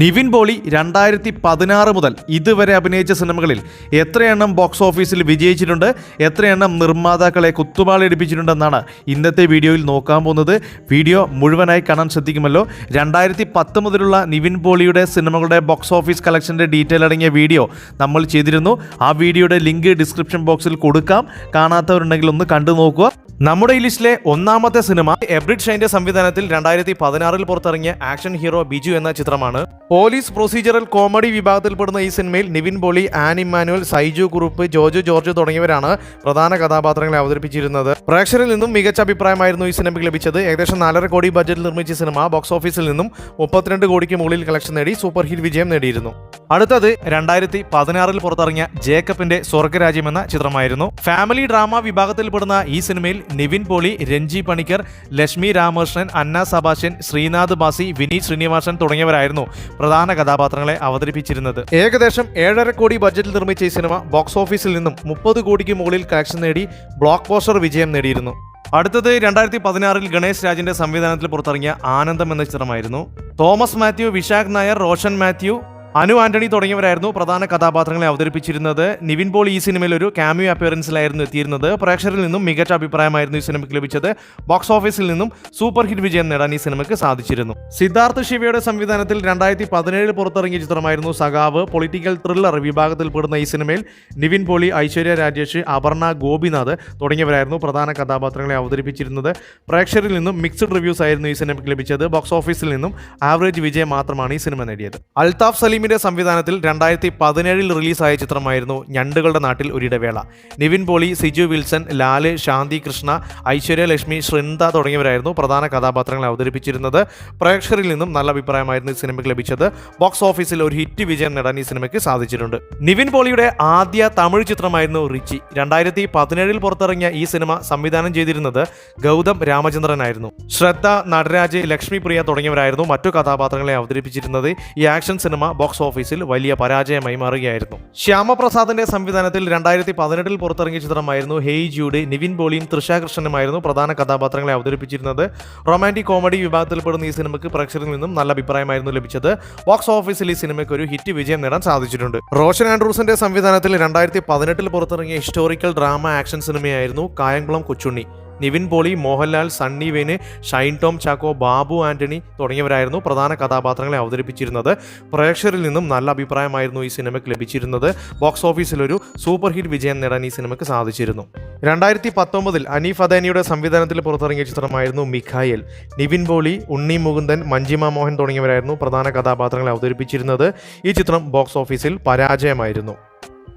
നിവിൻ പോളി രണ്ടായിരത്തി പതിനാറ് മുതൽ ഇതുവരെ അഭിനയിച്ച സിനിമകളിൽ എത്രയെണ്ണം ബോക്സ് ഓഫീസിൽ വിജയിച്ചിട്ടുണ്ട് എത്രയെണ്ണം നിർമ്മാതാക്കളെ കുത്തുപാളെടുപ്പിച്ചിട്ടുണ്ടെന്നാണ് ഇന്നത്തെ വീഡിയോയിൽ നോക്കാൻ പോകുന്നത്. വീഡിയോ മുഴുവനായി കാണാൻ ശ്രദ്ധിക്കുമല്ലോ. രണ്ടായിരത്തി പത്ത് മുതലുള്ള നിവിൻ പോളിയുടെ സിനിമകളുടെ ബോക്സ് ഓഫീസ് കളക്ഷന്റെ ഡീറ്റെയിൽ അടങ്ങിയ വീഡിയോ നമ്മൾ ചെയ്തിരുന്നു. ആ വീഡിയോയുടെ ലിങ്ക് ഡിസ്ക്രിപ്ഷൻ ബോക്സിൽ കൊടുക്കാം. കാണാത്തവരുണ്ടെങ്കിൽ ഒന്ന് കണ്ടു നോക്കുക. നമ്മുടെ ലിസ്റ്റിലെ ഒന്നാമത്തെ സിനിമ എബ്രിഡ് ഷൈന്റെ സംവിധാനത്തിൽ രണ്ടായിരത്തി പതിനാറിൽ പുറത്തിറങ്ങിയ ആക്ഷൻ ഹീറോ ബിജു എന്ന ചിത്രമാണ്. പോലീസ് പ്രൊസീജറൽ കോമഡി വിഭാഗത്തിൽപ്പെടുന്ന ഈ സിനിമയിൽ നിവിൻ പോളി ആൻ ഇമ്മാനുവൽ സൈജു കുറുപ്പ് ജോജു ജോർജ് തുടങ്ങിയവരാണ് പ്രധാന കഥാപാത്രങ്ങളെ അവതരിപ്പിച്ചിരുന്നത്. പ്രേക്ഷകരിൽ നിന്നും മികച്ച അഭിപ്രായമായിരുന്നു ഈ സിനിമയ്ക്ക് ലഭിച്ചത്. ഏകദേശം നാലര കോടി ബഡ്ജറ്റിൽ നിർമ്മിച്ച സിനിമ ബോക്സ് ഓഫീസിൽ നിന്നും മുപ്പത്തിരണ്ട് കോടിക്ക് മുകളിൽ കളക്ഷൻ നേടി സൂപ്പർ ഹിറ്റ് വിജയം നേടിയിരുന്നു. അടുത്തത് രണ്ടായിരത്തി പതിനാറിൽ പുറത്തിറങ്ങിയ ജേക്കബിന്റെ സ്വർഗരാജ്യം എന്ന ചിത്രമായിരുന്നു. ഫാമിലി ഡ്രാമ വിഭാഗത്തിൽപ്പെടുന്ന ഈ സിനിമയിൽ നിവിൻ പോളി രഞ്ജി പണിക്കർ ലക്ഷ്മി രാമകൃഷ്ണൻ അന്ന സബാഷ്യൻ ശ്രീനാഥ് ബാസി വിനീത് ശ്രീനിവാസൻ തുടങ്ങിയവരായിരുന്നു പ്രധാന കഥാപാത്രങ്ങളെ അവതരിപ്പിച്ചിരുന്നത്. ഏകദേശം ഏഴര കോടി ബഡ്ജറ്റിൽ നിർമ്മിച്ച ഈ സിനിമ ബോക്സ് ഓഫീസിൽ നിന്നും മുപ്പത് കോടിക്ക് മുകളിൽ കളക്ഷൻ നേടി ബ്ലോക്ക് പോസ്റ്റർ വിജയം നേടിയിരുന്നു. അടുത്തത് രണ്ടായിരത്തി പതിനാറിൽ ഗണേശ് രാജിന്റെ സംവിധാനത്തിൽ പുറത്തിറങ്ങിയ ആനന്ദം എന്ന ചിത്രമായിരുന്നു. തോമസ് മാത്യു വിശാഖ് നായർ റോഷൻ മാത്യു അനു ആന്റണി തുടങ്ങിയവരായിരുന്നു പ്രധാന കഥാപാത്രങ്ങളെ അവതരിപ്പിച്ചിരുന്നത്. നിവിൻ പോൾ ഈ സിനിമയിൽ ഒരു ക്യാമിയോ അപ്പിയറൻസിലായിരുന്നു എത്തിയിരുന്നത്. പ്രേക്ഷകരിൽ നിന്നും മികച്ച അഭിപ്രായമായിരുന്നു ഈ സിനിമയ്ക്ക് ലഭിച്ചത്. ബോക്സ് ഓഫീസിൽ നിന്നും സൂപ്പർ ഹിറ്റ് വിജയം നേടാൻ ഈ സിനിമയ്ക്ക് സാധിച്ചിരുന്നു. സിദ്ധാർത്ഥ് ശിവയുടെ സംവിധാനത്തിൽ രണ്ടായിരത്തി പതിനേഴിൽ പുറത്തിറങ്ങിയ ചിത്രമായിരുന്നു സഖാവ്. പൊളിറ്റിക്കൽ ത്രില്ലർ വിഭാഗത്തിൽപ്പെടുന്ന ഈ സിനിമയിൽ നിവിൻ പോളി ഐശ്വര്യ രാജേഷ് അപർണ ഗോപിനാഥ് തുടങ്ങിയവരായിരുന്നു പ്രധാന കഥാപാത്രങ്ങളെ അവതരിപ്പിച്ചിരുന്നത്. പ്രേക്ഷകരിൽ നിന്നും മിക്സഡ് റിവ്യൂസ് ആയിരുന്നു ഈ സിനിമയ്ക്ക് ലഭിച്ചത്. ബോക്സ് ഓഫീസിൽ നിന്നും ആവറേജ് വിജയം മാത്രമാണ് ഈ സിനിമ നേടിയത്. അൽതാഫ് സലീമിന്റെ സംവിധാനത്തിൽ രണ്ടായിരത്തി പതിനേഴിൽ റിലീസായ ചിത്രമായിരുന്നു ഞണ്ടുകളുടെ നാട്ടിൽ ഒരിടവേള നിവിൻ പോളി സിജു വിൽസൺ ലാൽ ശാന്തി കൃഷ്ണ ഐശ്വര്യ ലക്ഷ്മി ശൃന്ദ തുടങ്ങിയവരായിരുന്നു പ്രധാന കഥാപാത്രങ്ങളെ അവതരിപ്പിച്ചിരുന്നത്. പ്രേക്ഷകരിൽ നിന്നും നല്ല അഭിപ്രായമായിരുന്നു ഈ സിനിമയ്ക്ക് ലഭിച്ചത്. ബോക്സ് ഓഫീസിൽ ഒരു ഹിറ്റ് വിജയം നേടാൻ ഈ സിനിമയ്ക്ക് സാധിച്ചിട്ടുണ്ട്. നിവിൻ പോളിയുടെ ആദ്യ തമിഴ് ചിത്രമായിരുന്നു റിച്ചി. രണ്ടായിരത്തി പതിനേഴിൽ പുറത്തിറങ്ങിയ ഈ സിനിമ സംവിധാനം ചെയ്തിരുന്നത് ഗൗതം രാമചന്ദ്രനായിരുന്നു. ശ്രദ്ധ നടരാജ് ലക്ഷ്മിപ്രിയ തുടങ്ങിയവരായിരുന്നു മറ്റു കഥാപാത്രങ്ങളെ അവതരിപ്പിച്ചിരുന്നത്. ഈ ആക്ഷൻ സിനിമ ബോക്സ് ഓഫീസിൽ വലിയ പരാജയമായി മാറുകയായിരുന്നു. ശ്യാമപ്രസാദിന്റെ സംവിധാനത്തിൽ രണ്ടായിരത്തി പതിനെട്ടിൽ പുറത്തിറങ്ങിയ ചിത്രമായിരുന്നു ഹെയ് ജൂഡ്. നിവിൻ ബോളിയും തൃഷ കൃഷ്ണനുമായിരുന്നു പ്രധാന കഥാപാത്രങ്ങളെ അവതരിപ്പിച്ചിരുന്നത്. റൊമാന്റിക് കോമഡി വിഭാഗത്തിൽപ്പെടുന്ന ഈ സിനിമയ്ക്ക് പ്രേക്ഷകരിൽ നിന്നും നല്ല അഭിപ്രായമായിരുന്നു ലഭിച്ചത്. ബോക്സ് ഓഫീസിൽ ഈ സിനിമയ്ക്ക് ഒരു ഹിറ്റ് വിജയം നേടാൻ സാധിച്ചിട്ടുണ്ട്. റോഷൻ ആൻഡ്രൂസിന്റെ സംവിധാനത്തിൽ രണ്ടായിരത്തി പതിനെട്ടിൽ പുറത്തിറങ്ങിയ ഹിസ്റ്റോറിക്കൽ ഡ്രാമ ആക്ഷൻ സിനിമയായിരുന്നു കായംകുളം കൊച്ചുണ്ണി. നിവിൻ പോളി മോഹൻലാൽ സണ്ണി വേന് ഷൈൻ ടോം ചാക്കോ ബാബു ആന്റണി തുടങ്ങിയവരായിരുന്നു പ്രധാന കഥാപാത്രങ്ങളെ അവതരിപ്പിച്ചിരുന്നത്. പ്രേക്ഷകരിൽ നിന്നും നല്ല അഭിപ്രായമായിരുന്നു ഈ സിനിമയ്ക്ക് ലഭിച്ചിരുന്നത്. ബോക്സ് ഓഫീസിൽ ഒരു സൂപ്പർ ഹിറ്റ് വിജയം നേടാൻ ഈ സിനിമയ്ക്ക് സാധിച്ചിരുന്നു. രണ്ടായിരത്തി പത്തൊമ്പതിൽ അനീഫ് അദാനിയുടെ സംവിധാനത്തിൽ പുറത്തിറങ്ങിയ ചിത്രമായിരുന്നു മിഖായൽ. നിവിൻ പോളി ഉണ്ണി മുകുന്ദൻ മഞ്ജിമ മോഹൻ തുടങ്ങിയവരായിരുന്നു പ്രധാന കഥാപാത്രങ്ങളെ അവതരിപ്പിച്ചിരുന്നത്. ഈ ചിത്രം ബോക്സ് ഓഫീസിൽ പരാജയമായിരുന്നു.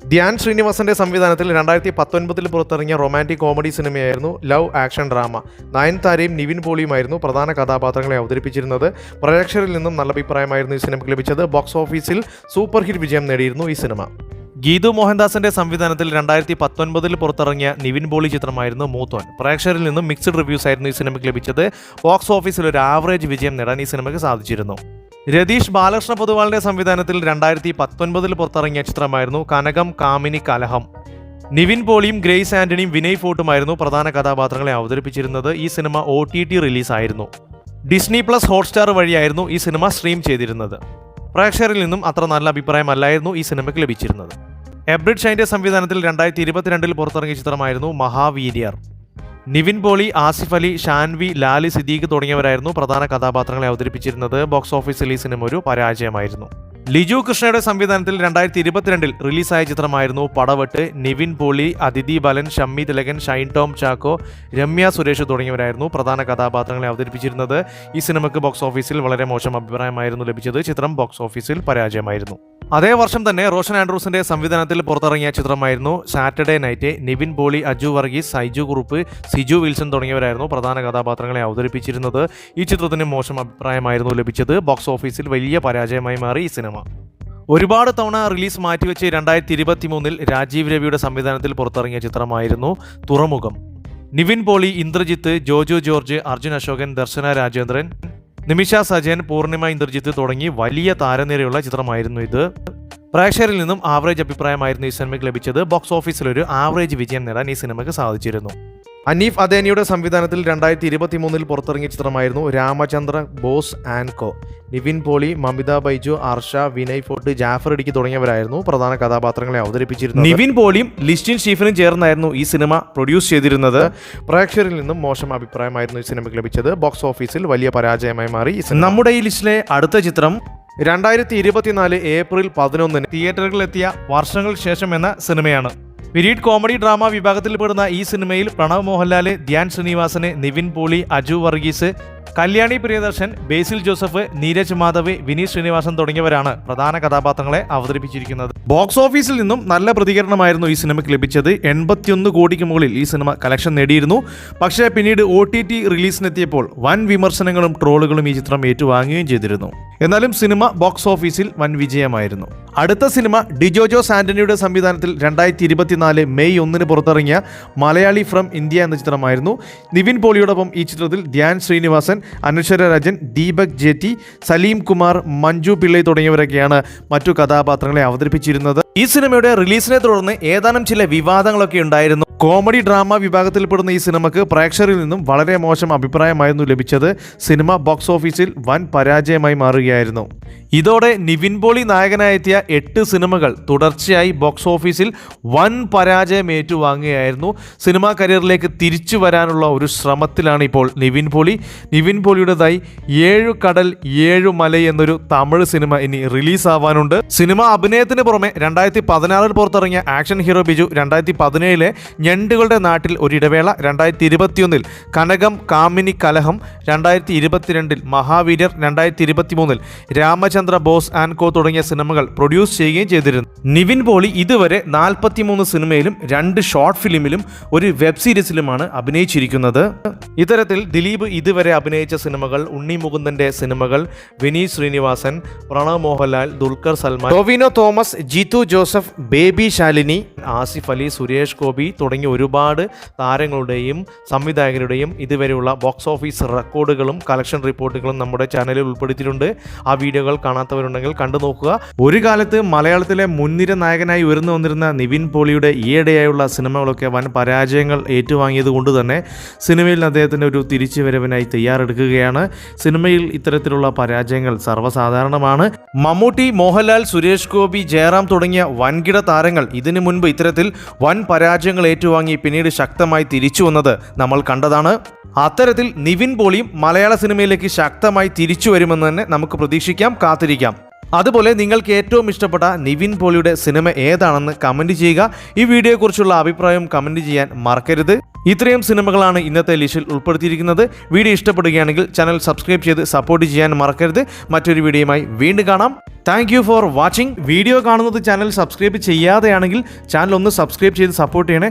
ധ്യാൻ ശ്രീനിവാസന്റെ സംവിധാനത്തിൽ രണ്ടായിരത്തി പത്തൊൻപതിൽ പുറത്തിറങ്ങിയ റൊമാന്റിക് കോമഡി സിനിമയായിരുന്നു ലവ് ആക്ഷൻ ഡ്രാമ. നയൻതാരയും നിവിൻ പോളിയുമായിരുന്നു പ്രധാന കഥാപാത്രങ്ങളെ അവതരിപ്പിച്ചിരുന്നത്. പ്രേക്ഷകരിൽ നിന്നും നല്ല അഭിപ്രായമായിരുന്നു ഈ സിനിമയ്ക്ക് ലഭിച്ചത്. ബോക്സ് ഓഫീസിൽ സൂപ്പർ ഹിറ്റ് വിജയം നേടിയിരുന്നു ഈ സിനിമ. ഗീതു മോഹൻദാസിന്റെ സംവിധാനത്തിൽ രണ്ടായിരത്തി പത്തൊൻപതിൽ പുറത്തിറങ്ങിയ നിവിൻ പോളി ചിത്രമായിരുന്നു മൂത്തോൻ. പ്രേക്ഷകരിൽ നിന്നും മിക്സ്ഡ് റിവ്യൂസ് ആയിരുന്നു ഈ സിനിമയ്ക്ക് ലഭിച്ചത്. ബോക്സ് ഓഫീസിൽ ഒരു ആവറേജ് വിജയം നേടാൻ ഈ സിനിമയ്ക്ക് സാധിച്ചിരുന്നു. രതീഷ് ബാലകൃഷ്ണ പൊതുവാളിന്റെ സംവിധാനത്തിൽ രണ്ടായിരത്തി പത്തൊൻപതിൽ പുറത്തിറങ്ങിയ ചിത്രമായിരുന്നു കനകം കാമിനി കലഹം. നിവിൻ പോളിയും ഗ്രേസ് ആന്റണിയും വിനയ് ഫോർട്ടുമായിരുന്നു പ്രധാന കഥാപാത്രങ്ങളെ അവതരിപ്പിച്ചിരുന്നത്. ഈ സിനിമ ഒ ടി ടി റിലീസായിരുന്നു. ഡിസ്നി പ്ലസ് ഹോട്ട്സ്റ്റാർ വഴിയായിരുന്നു ഈ സിനിമ സ്ട്രീം ചെയ്തിരുന്നത്. പ്രേക്ഷകരിൽ നിന്നും അത്ര നല്ല അഭിപ്രായമല്ലായിരുന്നു ഈ സിനിമയ്ക്ക് ലഭിച്ചിരുന്നത്. എബ്രിഡ് ഷൈന്റെ സംവിധാനത്തിൽ രണ്ടായിരത്തി ഇരുപത്തിരണ്ടിൽ പുറത്തിറങ്ങിയ ചിത്രമായിരുന്നു മഹാവീര്യർ. നിവിൻ പോളി ആസിഫ് അലി ഷാൻവി ലാലി സിദ്ദീഖ് തുടങ്ങിയവരായിരുന്നു പ്രധാന കഥാപാത്രങ്ങളെ അവതരിപ്പിച്ചിരുന്നത്. ബോക്സ് ഓഫീസിൽ ഈ സിനിമ ഒരു പരാജയമായിരുന്നു. ലിജു കൃഷ്ണയുടെ സംവിധാനത്തിൽ രണ്ടായിരത്തി ഇരുപത്തിരണ്ടിൽ റിലീസായ ചിത്രമായിരുന്നു പടവെട്ട്. നിവിൻ പോളി അതിഥി ബാലൻ ഷമ്മി തിലകൻ ഷൈൻ ടോം ചാക്കോ രമ്യ സുരേഷ് തുടങ്ങിയവരായിരുന്നു പ്രധാന കഥാപാത്രങ്ങളെ അവതരിപ്പിച്ചിരുന്നത്. ഈ സിനിമയ്ക്ക് ബോക്സ് ഓഫീസിൽ വളരെ മോശം അഭിപ്രായമായിരുന്നു ലഭിച്ചത്. ചിത്രം ബോക്സ് ഓഫീസിൽ പരാജയമായിരുന്നു. അതേ വർഷം തന്നെ റോഷൻ ആൻഡ്രൂസിന്റെ സംവിധാനത്തിൽ പുറത്തിറങ്ങിയ ചിത്രമായിരുന്നു സാറ്റർഡേ നൈറ്റ്. നിവിൻ പോളി അജു വർഗീസ് സൈജു കുറുപ്പ് സിജു വിൽസൺ തുടങ്ങിയവരായിരുന്നു പ്രധാന കഥാപാത്രങ്ങളെ അവതരിപ്പിച്ചിരുന്നത്. ഈ ചിത്രത്തിന് മോശം അഭിപ്രായമായിരുന്നു ലഭിച്ചത്. ബോക്സ് ഓഫീസിൽ വലിയ പരാജയമായി മാറി ഈ സിനിമ. ഒരുപാട് തവണ റിലീസ് മാറ്റിവെച്ച് രണ്ടായിരത്തി ഇരുപത്തി മൂന്നിൽ രാജീവ് രവിയുടെ സംവിധാനത്തിൽ പുറത്തിറങ്ങിയ ചിത്രമായിരുന്നു തുറമുഖം. നിവിൻ പോളി ഇന്ദ്രജിത്ത് ജോജോ ജോർജ് അർജുൻ അശോകൻ ദർശന രാജേന്ദ്രൻ നിമിഷ സജയൻ പൂർണിമ ഇന്ദ്രജിത്ത് തുടങ്ങി വലിയ താരനിരയുള്ള ചിത്രമായിരുന്നു ഇത്. പ്രേക്ഷകരിൽ നിന്നും ആവറേജ് അഭിപ്രായമായിരുന്നു ഈ സിനിമയ്ക്ക് ലഭിച്ചത്. ബോക്സ് ഓഫീസിൽ ഒരു ആവറേജ് വിജയം നേടാൻ ഈ സിനിമയ്ക്ക് സാധിച്ചിരുന്നു. അനീഫ് അദേനിയുടെ സംവിധാനത്തിൽ രണ്ടായിരത്തി ഇരുപത്തി മൂന്നിൽ പുറത്തിറങ്ങിയ ചിത്രമായിരുന്നു Ramachandra Boss and Co. Nivin Pauly Mamitha Baiju Arsha Vinay Forrt Jaffar Idukki തുടങ്ങിയവരായിരുന്നു പ്രധാന കഥാപാത്രങ്ങളെ അവതരിപ്പിച്ചിരുന്നത്. നിവിൻ പോളിയും ലിസ്റ്റിൻ ഷീഫിനും ചേർന്നായിരുന്നു ഈ സിനിമ പ്രൊഡ്യൂസ് ചെയ്തിരുന്നത്. പ്രേക്ഷകരിൽ നിന്നും മോശം അഭിപ്രായമായിരുന്നു ഈ സിനിമയ്ക്ക് ലഭിച്ചത്. ബോക്സ് ഓഫീസിൽ വലിയ പരാജയമായി മാറി നമ്മുടെ ഈ ലിസ്റ്റിലെ അടുത്ത ചിത്രം രണ്ടായിരത്തി ഇരുപത്തിനാല് ഏപ്രിൽ പതിനൊന്നിന് തിയേറ്ററുകളിലെത്തിയ വർഷങ്ങൾക്ക് ശേഷം എന്ന സിനിമയാണ്. പിരീഡ് കോമഡി ഡ്രാമ വിഭാഗത്തിൽപ്പെടുന്ന ഈ സിനിമയിൽ പ്രണവ് മോഹൻലാൽ ധ്യാൻ ശ്രീനിവാസന് നിവിൻ പോളി അജു വർഗീസ് കല്യാണി പ്രിയദർശൻ ബേസിൽ ജോസഫ് നീരജ് മാധവ് വിനീത് ശ്രീനിവാസൻ തുടങ്ങിയവരാണ് പ്രധാന കഥാപാത്രങ്ങളെ അവതരിപ്പിച്ചിരിക്കുന്നത്. ബോക്സ് ഓഫീസിൽ നിന്നും നല്ല പ്രതികരണമായിരുന്നു ഈ സിനിമയ്ക്ക് ലഭിച്ചത്. എൺപത്തിയൊന്ന് കോടിക്ക് മുകളിൽ ഈ സിനിമ കലക്ഷൻ നേടിയിരുന്നു. പക്ഷേ പിന്നീട് ഒ ടി ടി റിലീസിനെത്തിയപ്പോൾ വൻ വിമർശനങ്ങളും ട്രോളുകളും ഈ ചിത്രം ഏറ്റുവാങ്ങുകയും ചെയ്തിരുന്നു. എന്നാലും സിനിമ ബോക്സ് ഓഫീസിൽ വൻ വിജയമായിരുന്നു. അടുത്ത സിനിമ ഡിജോജോ സാന്റണിയുടെ സംവിധാനത്തിൽ രണ്ടായിരത്തി ഇരുപത്തിനാല് മെയ് ഒന്നിന് പുറത്തിറങ്ങിയ മലയാളി ഫ്രം ഇന്ത്യ എന്ന ചിത്രമായിരുന്നു. നിവിൻ പോളിയോടൊപ്പം ഈ ചിത്രത്തിൽ ധ്യാൻ ശ്രീനിവാസൻ അനുശ്വര രാജൻ ദീപക് ജെറ്റി സലീം കുമാർ മഞ്ജു പിള്ളൈ തുടങ്ങിയവരൊക്കെയാണ് മറ്റു കഥാപാത്രങ്ങളെ അവതരിപ്പിച്ചിരുന്നത്. ഈ സിനിമയുടെ റിലീസിനെ തുടർന്ന് ഏതാനും ചില വിവാദങ്ങളൊക്കെ ഉണ്ടായിരുന്നു. കോമഡി ഡ്രാമ വിഭാഗത്തിൽപ്പെടുന്ന ഈ സിനിമക്ക് പ്രേക്ഷകരിൽ നിന്നും വളരെ മോശം അഭിപ്രായമായിരുന്നു ലഭിച്ചത്. സിനിമ ബോക്സ് ഓഫീസിൽ വൻ പരാജയമായി മാറുകയായിരുന്നു. ഇതോടെ നിവിൻ പോളി നായകനായെത്തിയ എട്ട് സിനിമകൾ തുടർച്ചയായി ബോക്സ് ഓഫീസിൽ വൻ പരാജയം ഏറ്റുവാങ്ങുകയായിരുന്നു സിനിമാ കരിയറിലേക്ക് തിരിച്ചു വരാനുള്ള ഒരു ശ്രമത്തിലാണ് ഇപ്പോൾ നിവിൻ പോളി. നിവിൻ പോളിയുടേതായി ഏഴു കടൽ ഏഴു മല എന്നൊരു തമിഴ് സിനിമ ഇനി റിലീസ് ആവാനുണ്ട് സിനിമ അഭിനയത്തിന് പുറമെ രണ്ടായിരത്തി പതിനാറിൽ പുറത്തിറങ്ങിയ ആക്ഷൻ ഹീറോ ബിജു രണ്ടായിരത്തി പതിനേഴിലെ ഞണ്ടുകളുടെ നാട്ടിൽ ഒരിടവേള രണ്ടായിരത്തി ഇരുപത്തിയൊന്നിൽ കനകം കാമിനി കലഹം രണ്ടായിരത്തി ഇരുപത്തിരണ്ടിൽ മഹാവീര്യർ രണ്ടായിരത്തി ഇരുപത്തി മൂന്നിൽ രാമചന്ദ്ര ബോസ് ആൻഡ് കോ തുടങ്ങിയ സിനിമകൾ പ്രൊഡ്യൂസ് ചെയ്യുകയും ചെയ്തിരുന്നു. നിവിൻ പോളി ഇതുവരെ നാൽപ്പത്തിമൂന്ന് സിനിമയിലും രണ്ട് ഷോർട്ട് ഫിലിമിലും ഒരു വെബ് സീരീസിലുമാണ് അഭിനയിച്ചിരിക്കുന്നത്. ഇത്തരത്തിൽ ദിലീപ് ഇതുവരെ അഭിനയിച്ച സിനിമകൾ ഉണ്ണി മുകുന്ദന്റെ സിനിമകൾ വിനീത് ശ്രീനിവാസൻ പ്രണവ് മോഹൻലാൽ ദുൽഖർ സൽമാൻ ടോവിനോ തോമസ് ജീതു ജോസഫ് ബേബി ശാലിനി ആസിഫ് അലി സുരേഷ് ഗോപി തുടങ്ങിയ ഒരുപാട് താരങ്ങളുടെയും സംവിധായകരുടെയും ഇതുവരെയുള്ള ബോക്സ് ഓഫീസ് റെക്കോർഡുകളും കളക്ഷൻ റിപ്പോർട്ടുകളും നമ്മുടെ ചാനലിൽ ഉൾപ്പെടുത്തിയിട്ടുണ്ട്. ആ വീഡിയോകൾ കാണാത്തവരുണ്ടെങ്കിൽ കണ്ടു നോക്കുക. ഒരു കാലത്ത് മലയാളത്തിലെ മുൻനിര നായകനായി ഉയർന്നു വന്നിരുന്ന നിവിൻ പോളിയുടെ ഈയിടെയായുള്ള സിനിമകളൊക്കെ വൻ പരാജയങ്ങൾ ഏറ്റുവാങ്ങിയത് കൊണ്ട് തന്നെ സിനിമയിൽ അദ്ദേഹത്തിന്റെ ഒരു തിരിച്ചുവരവിനായി തയ്യാറെടുക്കുകയാണ്. സിനിമയിൽ ഇത്തരത്തിലുള്ള പരാജയങ്ങൾ സർവസാധാരണമാണ്. മമ്മൂട്ടി മോഹൻലാൽ സുരേഷ് ഗോപി ജയറാം തുടങ്ങിയ വൻകിട താരങ്ങൾ ഇതിനു മുൻപ് ഇത്തരത്തിൽ വൻ പരാജയങ്ങൾ ഏറ്റുവാങ്ങി പിന്നീട് ശക്തമായി തിരിച്ചു വന്നത് നമ്മൾ കണ്ടതാണ്. അത്തരത്തിൽ നിവിൻ പോളിയും മലയാള സിനിമയിലേക്ക് ശക്തമായി തിരിച്ചു വരുമെന്ന് തന്നെ നമുക്ക് പ്രതീക്ഷിക്കാം. കാത്തിരിക്കാം. അതുപോലെ നിങ്ങൾക്ക് ഏറ്റവും ഇഷ്ടപ്പെട്ട നിവിൻ പോളിയുടെ സിനിമ ഏതാണെന്ന് കമന്റ് ചെയ്യുക. ഈ വീഡിയോയെക്കുറിച്ചുള്ള അഭിപ്രായം കമന്റ് ചെയ്യാൻ മറക്കരുത്. ഇത്രയും സിനിമകളാണ് ഇന്നത്തെ ലിസ്റ്റിൽ ഉൾപ്പെടുത്തിയിരിക്കുന്നത്. വീഡിയോ ഇഷ്ടപ്പെടുകയാണെങ്കിൽ ചാനൽ സബ്സ്ക്രൈബ് ചെയ്ത് സപ്പോർട്ട് ചെയ്യാൻ മറക്കരുത്. മറ്റൊരു വീഡിയോയുമായി വീണ്ടും കാണാം. Thank you for watching video കാണുന്നത് ചാനൽ സബ്സ്ക്രൈബ് ചെയ്യാതെയാണെങ്കിൽ ചാനൽ ഒന്ന് സബ്സ്ക്രൈബ് ചെയ്ത് സപ്പോർട്ട് ചെയ്യണേ.